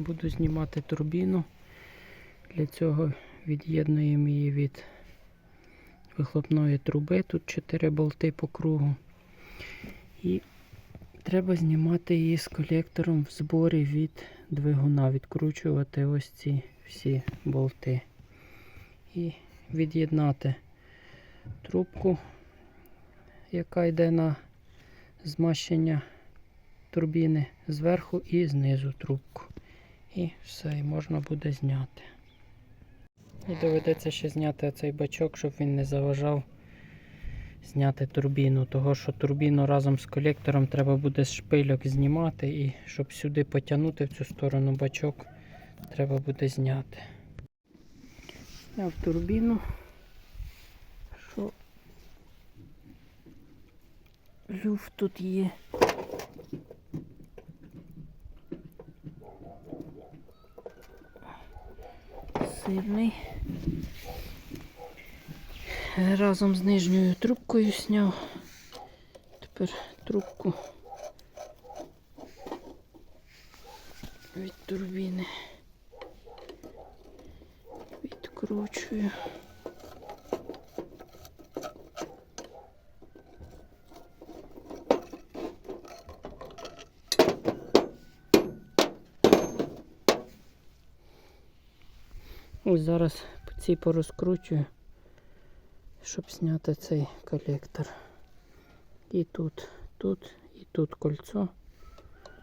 буду знімати турбіну. Для цього від'єднуємо її від вихлопної труби. Тут 4 болти по кругу. І треба знімати її з колектором в зборі від двигуна, відкручувати ось ці всі болти. І від'єднати трубку, яка йде на змащення турбіни зверху і знизу трубку. І все, і можна буде зняти. І доведеться ще зняти цей бачок, щоб він не заважав зняти турбіну. Того що турбіну разом з колектором треба буде з шпильок знімати і щоб сюди потягнути в цю сторону бачок, треба буде зняти. Зняв турбіну. Що люфт тут є. Сильний. Разом з нижньою трубкою сняв. Тепер трубку від турбіни відкручую. Ось зараз цій порозкручую, щоб зняти цей колектор. І тут, тут, і тут кольцо,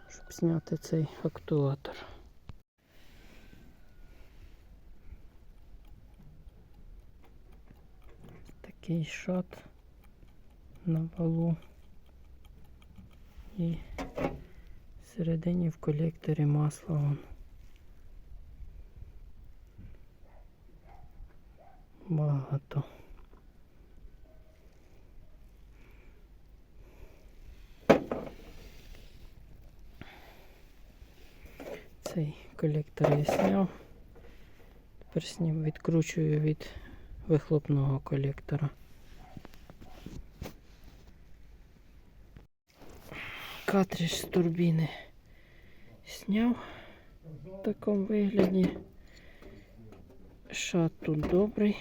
щоб зняти цей актуатор. Такий шат на валу. І всередині в колекторі масло вон. Багато. Цей колектор я зняв. Тепер з відкручую від вихлопного колектора. Картридж з турбіни зняв в такому вигляді. Шат тут добрий.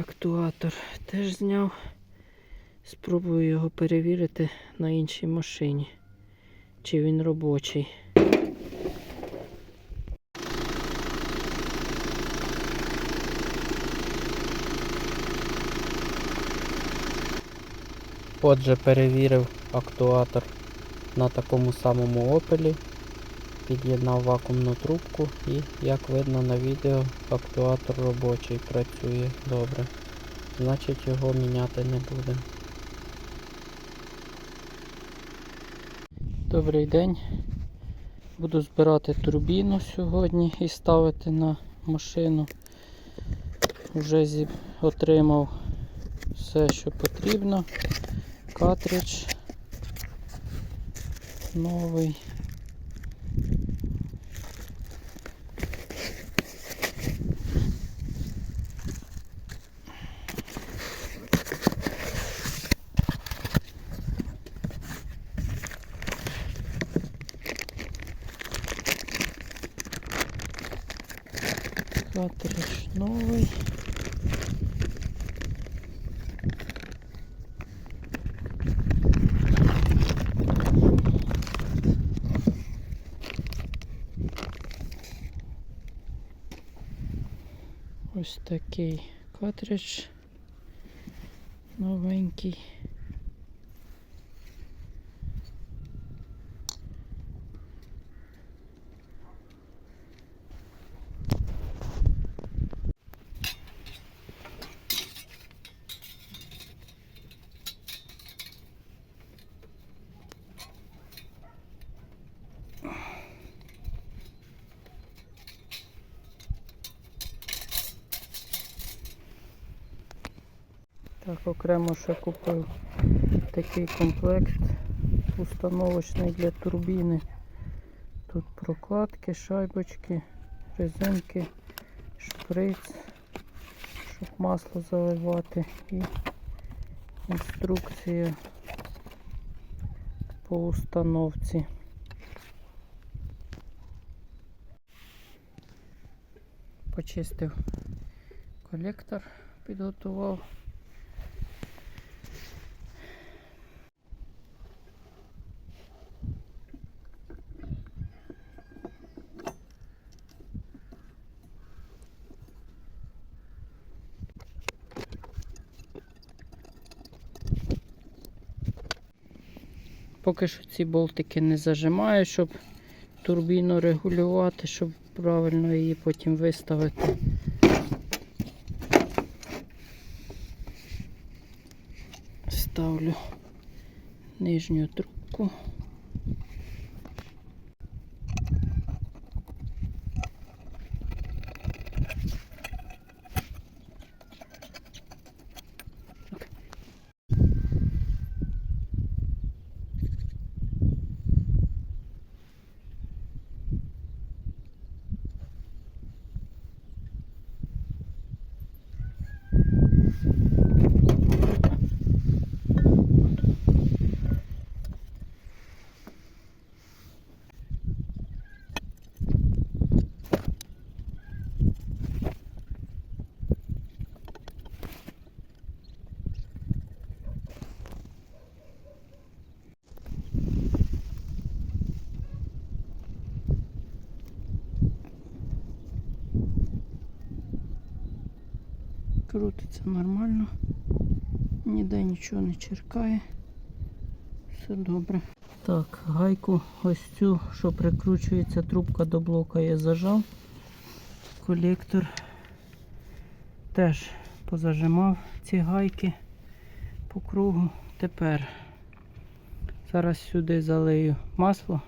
Актуатор теж зняв. Спробую його перевірити на іншій машині. Чи він робочий. Отже, перевірив актуатор на такому самому опелі. Під'єднав вакуумну трубку і, як видно на відео, актуатор робочий, працює добре. Значить його міняти не будемо. Добрий день. Буду збирати турбіну сьогодні і ставити на машину. Вже отримав все, що потрібно. Картридж новий. Картридж новий. Ось такий картридж новенький. Так, окремо ще купив такий комплект установочний для турбіни. Тут прокладки, шайбочки, резинки, шприц, щоб масло заливати і інструкція по установці. Почистив колектор, підготував. Поки що ці болтики не зажимаю, щоб турбіну регулювати, щоб правильно її потім виставити. Ставлю нижню трубку. Крутиться нормально. Ніде нічого не черкає. Все добре. Так, гайку ось цю, що прикручується трубка до блока, я зажав. Колектор теж позажимав ці гайки по кругу. Тепер зараз сюди залию масло.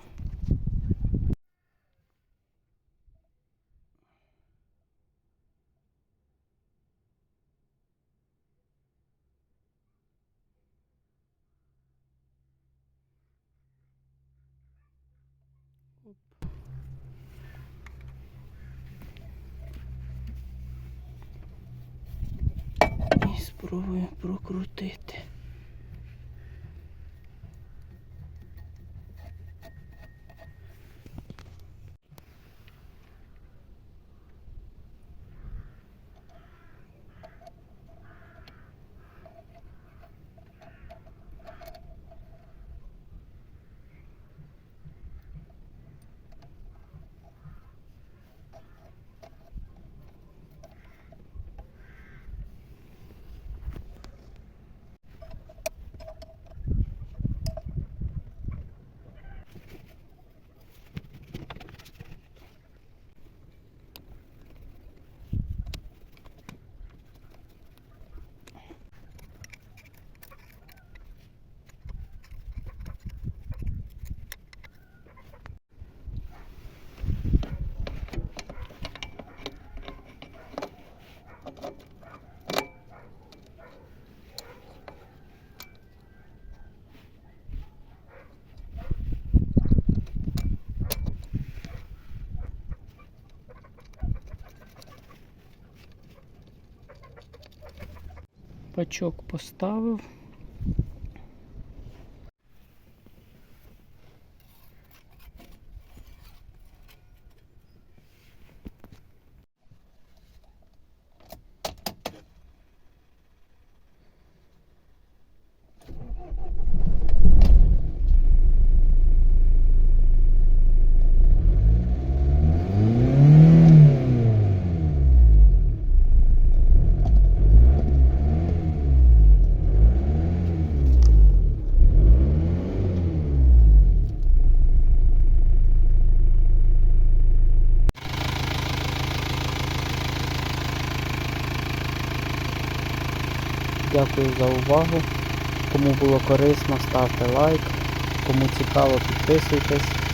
І спробую прокрутити. Пачок поставив. Дякую за увагу. Кому було корисно, ставте лайк. Кому цікаво, підписуйтесь.